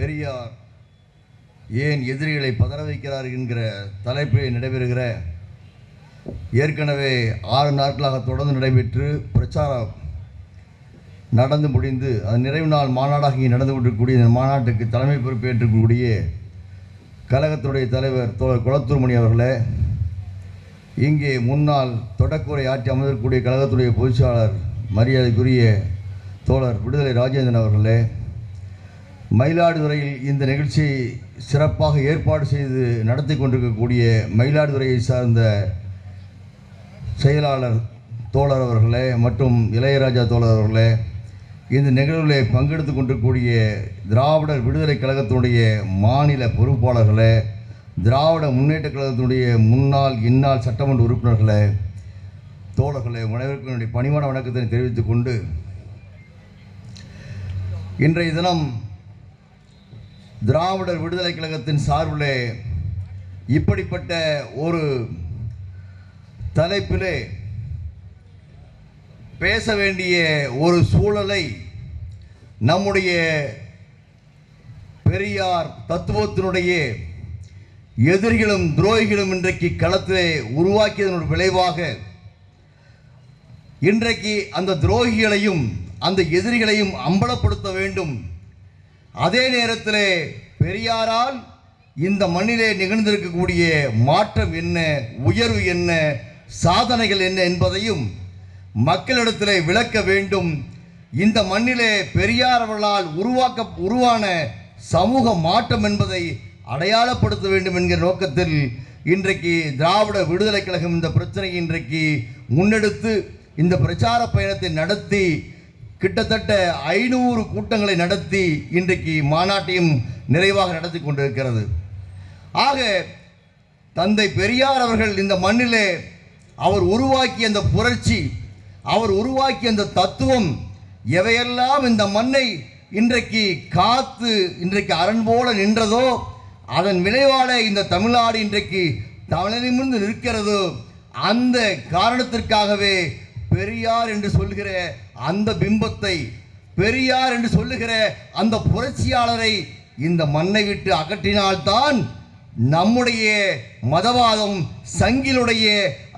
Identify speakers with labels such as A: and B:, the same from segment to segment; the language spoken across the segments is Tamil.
A: பெரியார் ஏன் எதிரிகளை பதற வைக்கிறார் என்கிற தலைப்பில் நடைபெறுகிற ஏற்கனவே ஆறு நாட்களாக தொடர்ந்து நடைபெற்று பிரச்சாரம் நடந்து முடிந்து அது நிறைவு நாள் மாநாடாக இங்கே நடந்து கொண்டிருக்கக்கூடிய இந்த மாநாட்டுக்கு தலைமை பொறுப்பேற்றக்கூடிய கழகத்துடைய தலைவர் தோழர் குளத்தூர்மணி அவர்களே இங்கே முன்னாள் தொடக்குறை ஆட்சி அமர்ந்திருக்கக்கூடிய கழகத்துடைய பொதுச்சாளர் மரியாதைக்குரிய தோழர் விடுதலை ராஜேந்திரன் அவர்களே மயிலாடுதுறையில் இந்த நிகழ்ச்சியை சிறப்பாக ஏற்பாடு செய்து நடத்தி கொண்டிருக்கக்கூடிய மயிலாடுதுறையை சார்ந்த செயலாளர் தோழர் அவர்களே மற்றும் இளையராஜா தோழர் அவர்களே இந்த நிகழ்வில் பங்கெடுத்து கொண்டிருக்கக்கூடிய திராவிடர் விடுதலை கழகத்தினுடைய மாநில பொறுப்பாளர்களே திராவிட முன்னேற்ற கழகத்தினுடைய முன்னாள் இந்நாள் சட்டமன்ற உறுப்பினர்களே தோழர்களே அனைவருக்கும் என்னுடைய பணிவான வணக்கத்தை தெரிவித்துக் கொண்டு இன்றைய தினம் திராவிடர் விடுதலை கழகத்தின் சார்பிலே இப்படிப்பட்ட ஒரு தலைப்பிலே பேச வேண்டிய ஒரு சூழலை நம்முடைய பெரியார் தத்துவத்தினுடைய எதிரிகளும் துரோகிகளும் இன்றைக்கு களத்திலே உருவாக்கியதன் விளைவாக இன்றைக்கு அந்த துரோகிகளையும் அந்த எதிரிகளையும் அம்பலப்படுத்த வேண்டும் அதே நேரத்தில் பெரியாரால் இந்த மண்ணிலே நிகழ்ந்திருக்கக்கூடிய மாற்றம் என்ன உயர்வு என்ன சாதனைகள் என்ன என்பதையும் மக்களிடத்தில் விளக்க வேண்டும். இந்த மண்ணிலே பெரியார் அவர்களால் உருவாக்க உருவான சமூக மாற்றம் என்பதை அடையாளப்படுத்த வேண்டும் என்கிற நோக்கத்தில் இன்றைக்கு திராவிட விடுதலை கழகம் இந்த பிரச்சனையை இன்றைக்கு முன்னெடுத்து இந்த பிரச்சார பயணத்தை நடத்தி கிட்டத்தட்ட ஐநூறு கூட்டங்களை நடத்தி இன்றைக்கு மாநாட்டையும் நிறைவாக நடத்தி கொண்டிருக்கிறது. ஆக தந்தை பெரியார் அவர்கள் இந்த மண்ணிலே அவர் உருவாக்கிய அந்த புரட்சி அவர் உருவாக்கிய அந்த தத்துவம் எவையெல்லாம் இந்த மண்ணை இன்றைக்கு காத்து இன்றைக்கு அரண் போல நின்றதோ அதன் விளைவான இந்த தமிழ்நாடு இன்றைக்கு தமிழனிமிர்ந்து நிற்கிறதோ அந்த காரணத்திற்காகவே பெரியார் என்று சொல்லுகிற அந்த பிம்பத்தை பெரியார் என்று சொல்லுகிற அந்த புரட்சியாளரை இந்த மண்ணை விட்டு அகற்றினால்தான் நம்முடைய மதவாதம் சங்கிலுடைய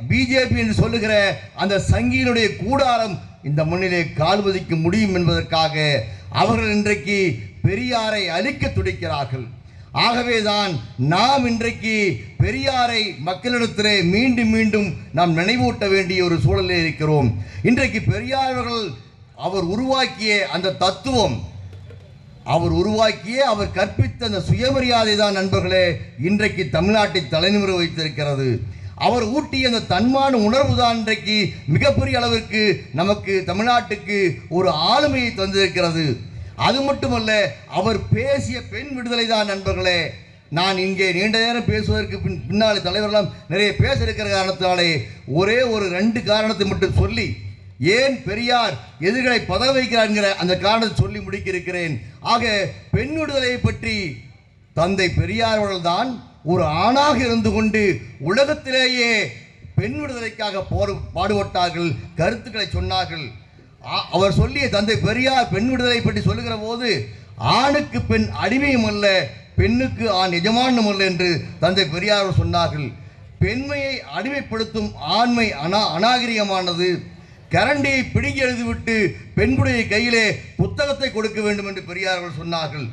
A: பிஜேபி என்று சொல்லுகிற அந்த சங்கியினுடைய கூடாரம் இந்த மண்ணிலே கால்வதிக்க முடியும் என்பதற்காக அவர்கள் இன்றைக்கு பெரியாரை அழிக்க துடிக்கிறார்கள். ஆகவேதான் நாம் இன்றைக்கு பெரியாரை மக்களிடத்திலே மீண்டும் மீண்டும் நாம் நினைவூட்ட வேண்டிய ஒரு சூழலில் இருக்கிறோம். இன்றைக்கு பெரியார்கள் அவர் உருவாக்கிய அந்த தத்துவம் அவர் உருவாக்கிய அவர் கற்பித்த அந்த சுயமரியாதை தான் நண்பர்களே இன்றைக்கு தமிழ்நாட்டை தலைநிமிர வைத்திருக்கிறது. அவர் ஊட்டிய அந்த தன்மான உணர்வு தான் இன்றைக்கு மிகப்பெரிய அளவிற்கு நமக்கு தமிழ்நாட்டுக்கு ஒரு ஆளுமையை தந்திருக்கிறது. அது மட்டுமல்ல அவர் பேசிய பெண் விடுதலை தான் நண்பர்களே. நான் இங்கே நீண்ட நேரம் பேசுவதற்கு பின் பின்னால் தலைவரெல்லாம் நிறைய பேச இருக்கிற காரணத்தினாலே ஒரே ஒரு ரெண்டு காரணத்தை மட்டும் சொல்லி ஏன் பெரியார் எதிர்களை பதவ வைக்கிறார்ங்கிற அந்த காரணத்தை சொல்லி முடிக்க இருக்கிறேன் ஆக பெண் விடுதலையை பற்றி தந்தை பெரியார் தான் ஒரு ஆணாக இருந்து கொண்டு உலகத்திலேயே பெண் விடுதலைக்காக போர் பாடுபட்டார்கள் கருத்துக்களை சொன்னார்கள். அவர் சொல்லிய தந்தை பெரியார் பெண் விடுதலை பற்றி சொல்லுகிற போது ஆணுக்கு பெண் அடிமையும் அல்ல பெண்ணுக்கு ஆண் எஜமானும் அல்ல என்று தந்தை பெரியார் சொன்னார்கள். பெண்மையை அடிமைப்படுத்தும் ஆண்மை அனா அநாகரிகமானது. கரண்டியை பிடுங்கி எழுதிவிட்டு பெண்களுடைய கையிலே புத்தகத்தை கொடுக்க வேண்டும் என்று பெரியார்கள் சொன்னார்கள்.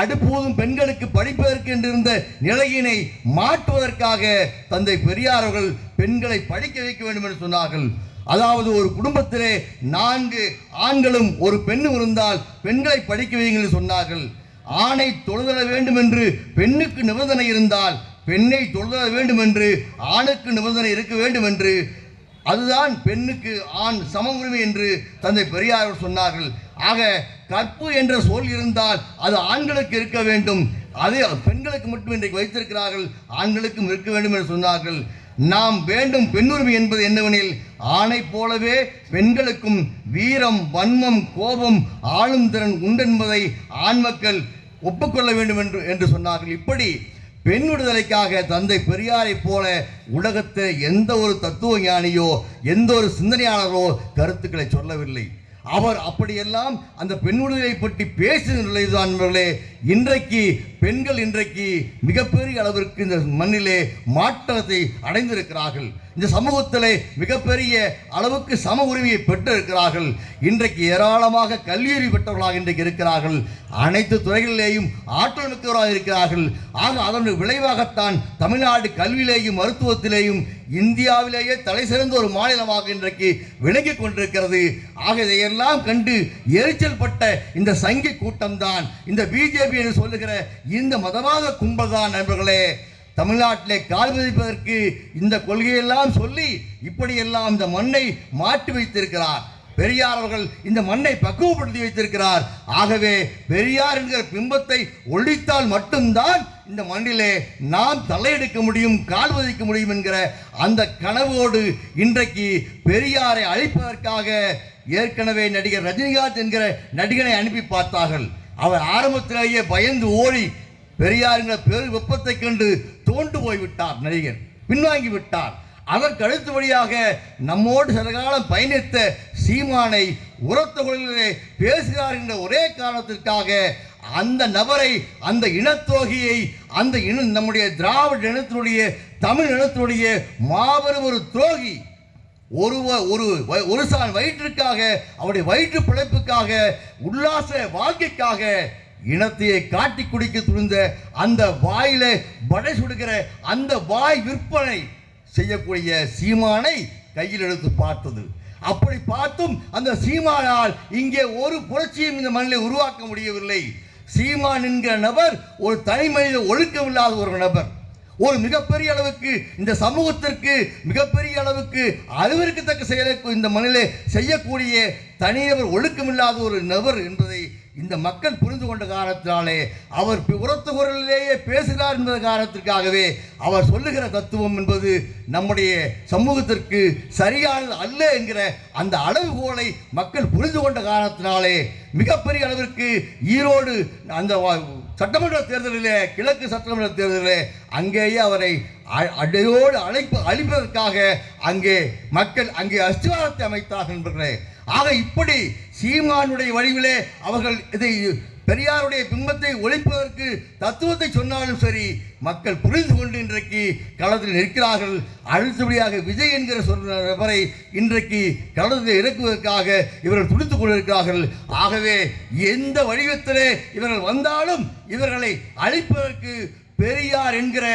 A: அடுப்போதும் பெண்களுக்கு படிப்பதற்கு என்றிருந்த நிலையினை மாற்றுவதற்காக தந்தை பெரியார் அவர்கள் பெண்களை படிக்க வைக்க வேண்டும் என்று சொன்னார்கள். அதாவது ஒரு குடும்பத்திலே நான்கு ஆண்களும் ஒரு பெண்ணும் இருந்தால் பெண்களை படிக்க வையுங்கள் சொன்னார்கள். ஆணை தொழுதல வேண்டும் என்று பெண்ணுக்கு நிபந்தனை இருந்தால் பெண்ணை தொழுதல வேண்டும் என்று ஆணுக்கு நிபந்தனை இருக்க வேண்டும் என்று அதுதான் பெண்ணுக்கு ஆண் சம உரிமை என்று தந்தை பெரியார் சொன்னார்கள். ஆக கற்பு என்ற சொல் இருந்தால் அது ஆண்களுக்கு இருக்க வேண்டும். அதே பெண்களுக்கு மட்டும் இன்றைக்கு வைத்திருக்கிறார்கள். ஆண்களுக்கும் இருக்க வேண்டும் என்று சொன்னார்கள். நாம் வேண்டும் பெண்ணுரிமை என்பது என்னவெனில் ஆணைப் போலவே பெண்களுக்கும் வீரம் வன்மம் கோபம் ஆளும் திறன் உண்டென்பதை ஆண் மக்கள் ஒப்புக்கொள்ள வேண்டும் என்று என்று சொன்னார்கள். இப்படி பெண் விடுதலைக்காக தந்தை பெரியாரைப் போல உலகத்தில் எந்த ஒரு தத்துவ ஞானியோ எந்த ஒரு சிந்தனையாளரோ கருத்துக்களை சொல்லவில்லை. அவர் அப்படியெல்லாம் அந்த பெண் பற்றி பேசுகிற நிலைதான் நண்பர்களே. இன்றைக்கு பெண்கள் இன்றைக்கு மிகப்பெரிய அளவிற்கு இந்த மண்ணிலே மாற்றத்தை அடைந்திருக்கிறார்கள். இந்த சமூகத்திலே மிகப்பெரிய அளவுக்கு சம உரிமையை பெற்றிருக்கிறார்கள். இன்றைக்கு ஏராளமாக கல்வியறி பெற்றவர்களாக இன்றைக்கு இருக்கிறார்கள். அனைத்து துறைகளிலேயும் ஆற்றல் மிக்கவராக இருக்கிறார்கள். ஆக அதனுடைய விளைவாகத்தான் தமிழ்நாடு கல்வியிலேயும் மருத்துவத்திலேயும் இந்தியாவிலேயே தலை சிறந்த ஒரு மாநிலமாக இன்றைக்கு விளங்கிக் கொண்டிருக்கிறது. ஆக இதையெல்லாம் கண்டு எரிச்சல் பட்ட இந்த சங்கி கூட்டம்தான். இந்த பிஜேபி என்று சொல்லுகிற இந்த மதவாத கும்பல் தான் நண்பர்களே. தமிழ்நாட்டிலே கால் பதிப்பதற்கு இந்த கொள்கையெல்லாம் சொல்லி இப்படியெல்லாம் இந்த மண்ணை மாற்றி வைத்திருக்கிறார். பெரியார் அவர்கள் இந்த மண்ணை பக்குவப்படுத்தி வைத்திருக்கிறார். ஆகவே பெரியார் என்கிற பிம்பத்தை ஒழித்தால் மட்டும்தான் இந்த மண்ணிலே நாம் தலையெடுக்க முடியும் கால் வதிக்க முடியும் என்கிற அந்த கனவோடு இன்றைக்கு பெரியாரை அழிப்பதற்காக ஏற்கனவே நடிகர் ரஜினிகாந்த் என்கிற நடிகனை அனுப்பி பார்த்தார்கள். அவர் ஆரம்பத்திலேயே பயந்து ஓடி பெரியாருங்கிற பெரு வெப்பத்தை கண்டு தோண்டு போய்விட்டார் நடிகர் பின்வாங்கி விட்டார். அதற்கு அடுத்தபடியாக நம்மோடு சில காலம் பயணித்த சீமானை உரத்த குரலிலே பேசுகிறார் என்ற ஒரே காரணத்திற்காக அந்த நபரை அந்த இனத்தோகையை அந்த இன நம்முடைய திராவிட இனத்தினுடைய தமிழ் இனத்தினுடைய மாபெரும் ஒரு துரோகி ஒரு ஒரு ஒரு சான் வயிற்றுக்காக அவருடைய வயிற்று பிழைப்புக்காக உல்லாச வாழ்க்கைக்காக இனத்தையே காட்டி குடிக்க துணிந்த அந்த வாயில வடை சுடுகிற அந்த வாய் விற்பனை செய்யக்கூடிய சீமானை கையில் எடுத்து பார்த்தது. அப்படி பார்த்தும் அந்த சீமானால் இங்கே ஒரு புரட்சியும் இந்த மண்ணில் உருவாக்க முடியவில்லை. சீமான் என்கிற நபர் ஒரு தனி மனித ஒழுக்கமில்லாத ஒரு நபர். ஒரு மிகப்பெரிய அளவுக்கு இந்த சமூகத்திற்கு மிகப்பெரிய அளவுக்கு அளவிற்கத்தக்க செயலை இந்த மண்ணிலே செய்யக்கூடிய தனிநபர் ஒழுக்கமில்லாத ஒரு நபர் என்பதை இந்த மக்கள் புரிந்து கொண்ட காரணத்தினாலே அவர் பி- உரத்த குரலிலேயே பேசுகிறார் என்பது காரணத்திற்காகவே அவர் சொல்லுகிற தத்துவம் என்பது நம்முடைய சமூகத்திற்கு சரியானது அல்ல என்கிற அந்த அளவுகோலை மக்கள் புரிந்து கொண்ட காரணத்தினாலே மிகப்பெரிய அளவிற்கு ஈரோடு அந்த சட்டமன்ற தேர்தலிலே கிழக்கு சட்டமன்ற தேர்தலிலே அங்கேயே அவரை அ- அடையோடு அழைப்பு அழிப்பதற்காக அங்கே மக்கள் அங்கே அஸ்திவாரத்தை அமைத்தார்கள் என்கிறேன் ஆக இப்படி சீமானுடைய வடிவிலே அவர்கள் இதை பெரியாருடைய பிம்பத்தை ஒழிப்பதற்கு தத்துவத்தை சொன்னாலும் சரி மக்கள் புரிந்து கொண்டு இன்றைக்கு களத்தில் நிற்கிறார்கள். அடுத்தபடியாக விஜய் என்கிற சொல்ற நபரை இன்றைக்கு களத்தில் இறக்குவதற்காக இவர்கள் துடித்துக் கொண்டிருக்கிறார்கள். ஆகவே எந்த வடிவத்திலே இவர்கள் வந்தாலும் இவர்களை அழிப்பதற்கு பெரியார் என்கிற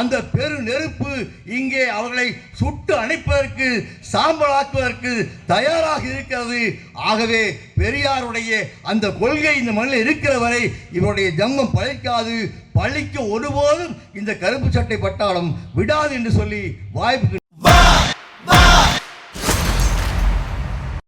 A: அந்த பெரு நெருப்பு இங்கே அவர்களை சுட்டு அணைப்பதற்கு சாம்பலாக்குவதற்கு தயாராக இருக்கிறது. ஆகவே பெரியாருடைய அந்த கொள்கை இந்த மண்ணில் இருக்கிற வரை இவருடைய ஜம்மம் பழிக்காது. பழிக்க ஒருபோதும் இந்த கருப்பு சட்டை பட்டாளம் விடாது என்று சொல்லி வாய்ப்பு